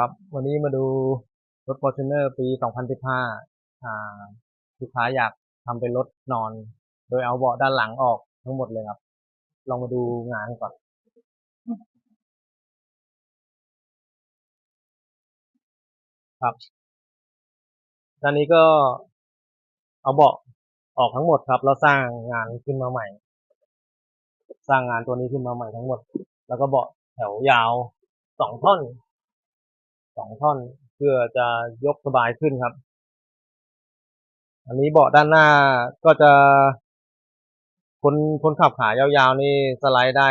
ครับ วันนี้มาดูรถ Fortuner ปี 2015 อ่าลูกค้าอยากทำเป็นรถนอน โดยเอาเบาะด้านหลังออกทั้งหมดเลยครับ ลองมาดูงานก่อน ครับ ด้านนี้ก็เอาเบาะออกทั้งหมดครับ แล้วสร้างงานขึ้นมาใหม่ สร้างงานตัวนี้ขึ้นมาใหม่ทั้งหมด แล้วก็เบาะแถวยาวสองท่อน สองท่อนเพื่อจะยกสบายขึ้นครับ อันนี้เบาะด้านหน้าก็จะ คนคนขับขายาวๆนี่สไลด์ได้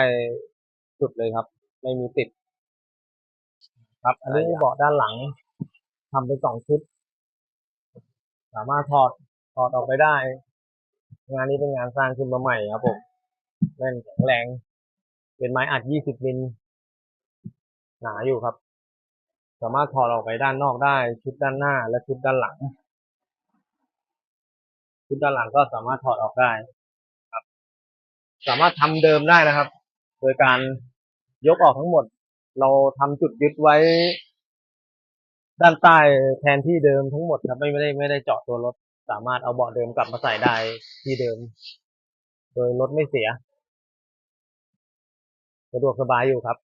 สุดเลยครับ ไม่มีติด ครับ อันนี้เบาะด้านหลังทำเป็นสองชุด สามารถถอดถอดออกไปได้ งานนี้เป็นงานสร้างขึ้นมาใหม่ครับผมแน่นแข็งแรง เป็นไม้อัด 20 มิลหนาอยู่ครับสามารถถอดออกไปด้านนอกได้ ชุดด้านหน้าและชุดด้านหลัง ชุดด้านหลังก็สามารถถอดออกได้ครับ สามารถทำเดิมได้นะครับ โดยการยกออกทั้งหมด เราทำจุดยึดไว้ ด้านใต้แทนที่เดิมทั้งหมดครับไม่ไม่ได้ไม่ได้เจาะตัวรถ สามารถเอาเบาะเดิมกลับมาใส่ได้ที่เดิม โดยรถไม่เสียสะดวกสบายอยู่ครับ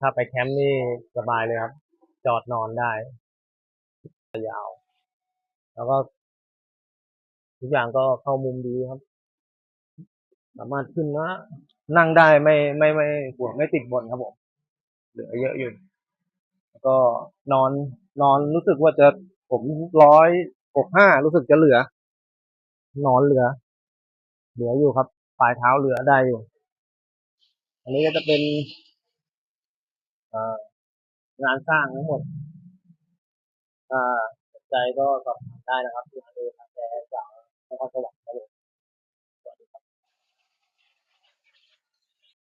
ถ้าไปแคมป์นี่สบายเลยครับ จอดนอนได้ยาว แล้วก็ ทุกอย่างก็เข้ามุมดีครับ สามารถขึ้นนะ นั่งได้ไม่ไม่ไม่หัวไม่ติดบนครับผมเหลือเยอะอยู่แล้วก็นอนนอนรู้สึกว่าจะผมร้อยหกห้ารู้สึกจะเหลือ นอนเหลือ เหลืออยู่ครับ ปลายเท้าเหลือได้อยู่ อันนี้ก็จะเป็นอ่อ งานสร้างทั้งหมดถ้าสนใจก็สอบถามได้นะครับที่มาดูทางแกจากนครสวรรค์